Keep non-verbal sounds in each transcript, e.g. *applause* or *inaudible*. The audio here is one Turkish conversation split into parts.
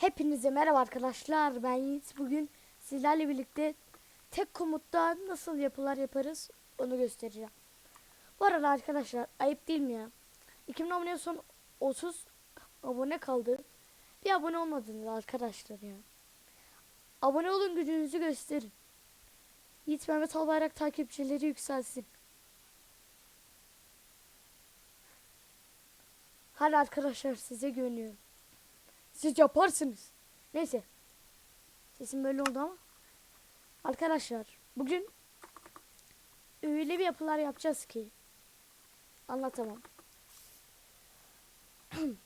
Hepinize merhaba arkadaşlar. Ben Yiğit. Bugün sizlerle birlikte tek komutta nasıl yapılar yaparız onu göstereceğim. Bu arada arkadaşlar ayıp değil mi ya? 2000 aboneye son 30 abone kaldı. Bir abone olmadınız arkadaşlar ya. Abone olun gücünüzü gösterin. Yiğit Mehmet Albayrak takipçileri yükselsin. Hadi arkadaşlar size güveniyorum. Siz yaparsınız. Neyse. Sesim böyle oldu ama. Arkadaşlar bugün öyle bir yapılar yapacağız ki anlatamam. *clears throat*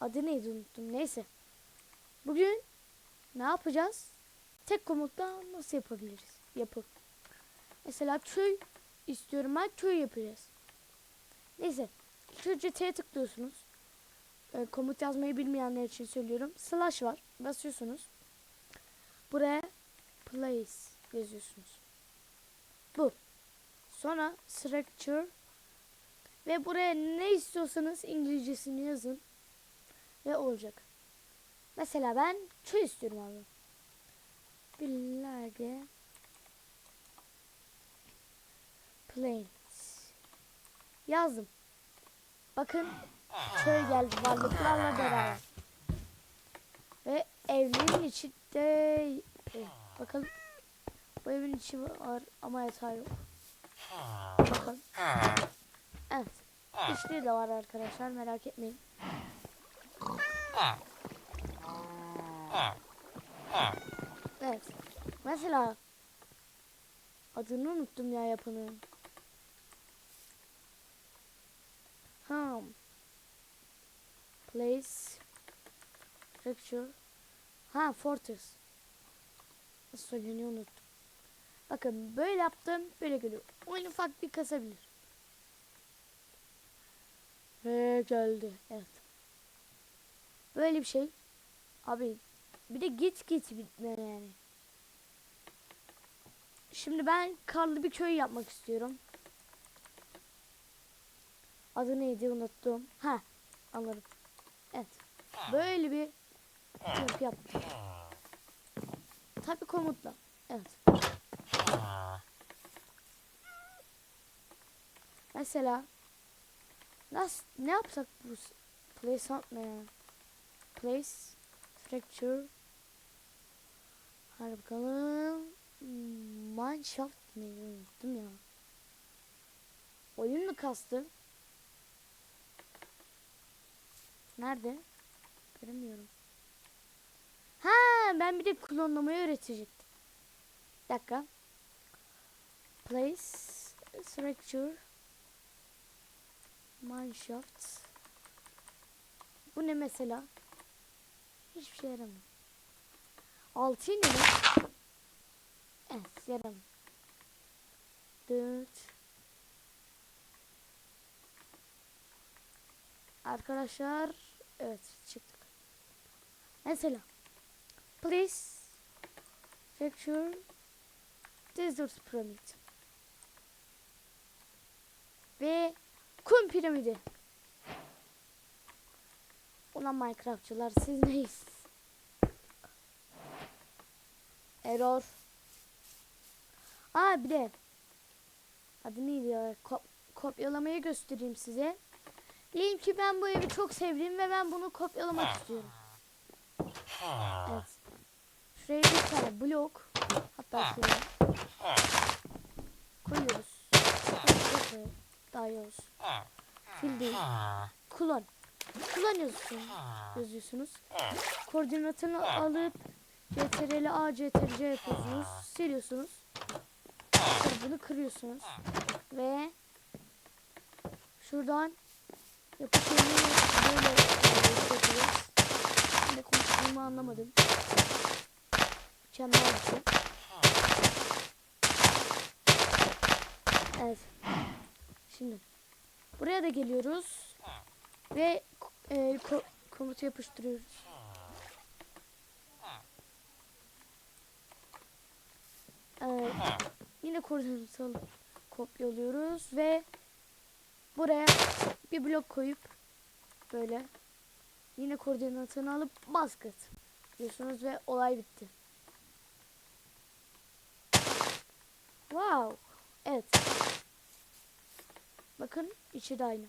Adı neydi unuttum. Neyse. Bugün ne yapacağız? Tek komutla nasıl yapabiliriz? Yapı. Mesela köy istiyorum ben köy yapacağız. Neyse. İlk önce T'ye tıklıyorsunuz e, komut yazmayı bilmeyenler için söylüyorum. Slash var. Basıyorsunuz. Buraya place yazıyorsunuz. Bu. Sonra structure ve buraya ne istiyorsanız İngilizcesini yazın ve olacak. Mesela ben köy istiyorum abi. Billage plains yazdım. Bakın köy geldi varlıklarla beraber. Ve evin içinde bakalım bu evin içi var ama yatağı yok. Bakalım. Evet. İçleri de var arkadaşlar merak etmeyin. Evet. Mesela adını unuttum ya yapanın. Home. Place. Structure. Ha Fortress. Nasıl söyleniyor unuttum. Bakın böyle yaptım böyle geliyor. Oyun ufak bir kasabilir. Ve geldi. Evet. Böyle bir şey. Abi bir de git git bitme yani. Şimdi ben karlı bir köy yapmak istiyorum. Adı neydi unuttum. Ha anladım. Böyle bir yapı yaptım. Tabi komutla. Evet. Mesela nasıl ne yapsak bu place ne? Place structure Hadi bakalım. Mineshaft mıydı? Unuttum ya. Oyun mu kastı? Nerede? Göremiyorum. Ha, ben bir de klonlamayı öğretecektim. Bir dakika. Place, structure, mineshaft. Bu ne mesela? Hiçbir şey yaramıyor. Altı ne? Evet, yaramıyor. Dört. Arkadaşlar evet çıktık. Mesela please structure desert pyramid ve kum piramidi. Ulan Minecraftçılar siz neyiz? Error. Aa bir de adı neydi ya? Kop kopyalamayı göstereyim size. Diyelim ki ben bu evi çok sevdim ve ben bunu kopyalamak istiyorum. Evet. Şuraya bir tane blok. Hatta şuraya. Koyuyoruz. Daha iyi olsun. Fil değil. Kullan. Kullan yazıyorsunuz. yazıyorsunuz. Koordinatını alıp CTRL A CTRL C yapıyorsunuz. Siliyorsunuz. Sonra bunu kırıyorsunuz. Ve şuradan Yapı şeyini böyle yapıyoruz. De konuştuğumu anlamadım. Mükemmel bir şey. Evet. Şimdi buraya da geliyoruz ve e, ko komutu yapıştırıyoruz. Evet. Yine koordinatı kopyalıyoruz ve buraya bir blok koyup böyle Yine koordinatını alıp basket diyorsunuz ve olay bitti. Wow. Evet. Bakın içi de aynı.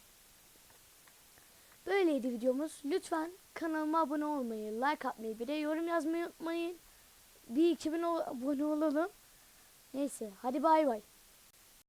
Böyleydi videomuz. Lütfen kanalıma abone olmayı, like atmayı, bir de yorum yazmayı unutmayın. Bir 2000 ol- abone olalım. Neyse hadi bay bay.